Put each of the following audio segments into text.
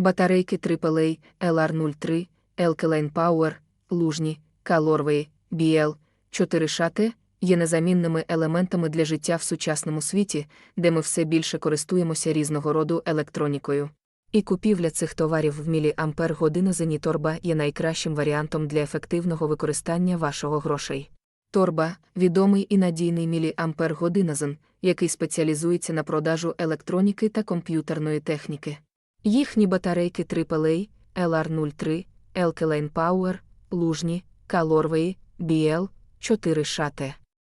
Батарейки AAA, LR03, Alkaline Power, лужні, Calorway, BL, 4 є незамінними елементами для життя в сучасному світі, де ми все більше користуємося різного роду електронікою. І купівля цих товарів в міліампер година Зеніторба є найкращим варіантом для ефективного використання вашого грошей. Торба відомий і надійний міліампер годиназен, який спеціалізується на продажу електроніки та комп'ютерної техніки. Їхні батарейки AAA, LR03, Alkaline Power, лужні, Calorway, BL, 4 шт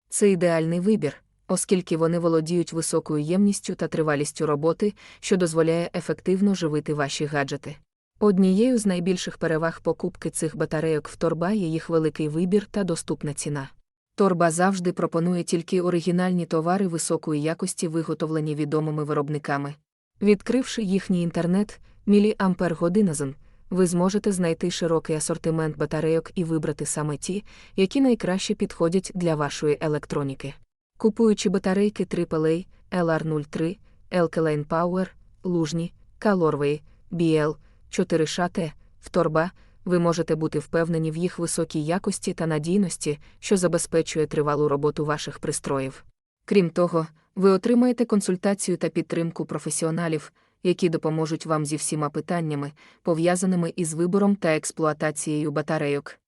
Це ідеальний вибір, оскільки вони володіють високою ємністю та тривалістю роботи, що дозволяє ефективно живити ваші гаджети. Однією з найбільших переваг покупки цих батарейок в торба є їх великий вибір та доступна ціна. Торба завжди пропонує тільки оригінальні товари високої якості, виготовлені відомими виробниками. Відкривши їхній інтернет, міліампер годиназен, ви зможете знайти широкий асортимент батарейок і вибрати саме ті, які найкраще підходять для вашої електроніки. Купуючи батарейки AAA, LR03, Alkaline Power, лужні, Calorway, BL, 4 шт в торба, ви можете бути впевнені в їх високій якості та надійності, що забезпечує тривалу роботу ваших пристроїв. Крім того, ви отримаєте консультацію та підтримку професіоналів, які допоможуть вам зі всіма питаннями, пов'язаними із вибором та експлуатацією батарейок.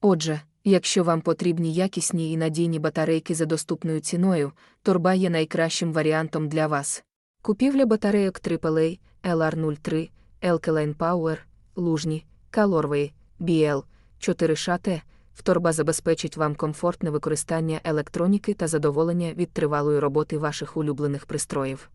Отже, якщо вам потрібні якісні і надійні батарейки за доступною ціною, торба є найкращим варіантом для вас. Купівля батарейок AAA, LR03, Alkaline Power, лужні, Calorway, BL, 4 шт в торба забезпечить вам комфортне використання електроніки та задоволення від тривалої роботи ваших улюблених пристроїв.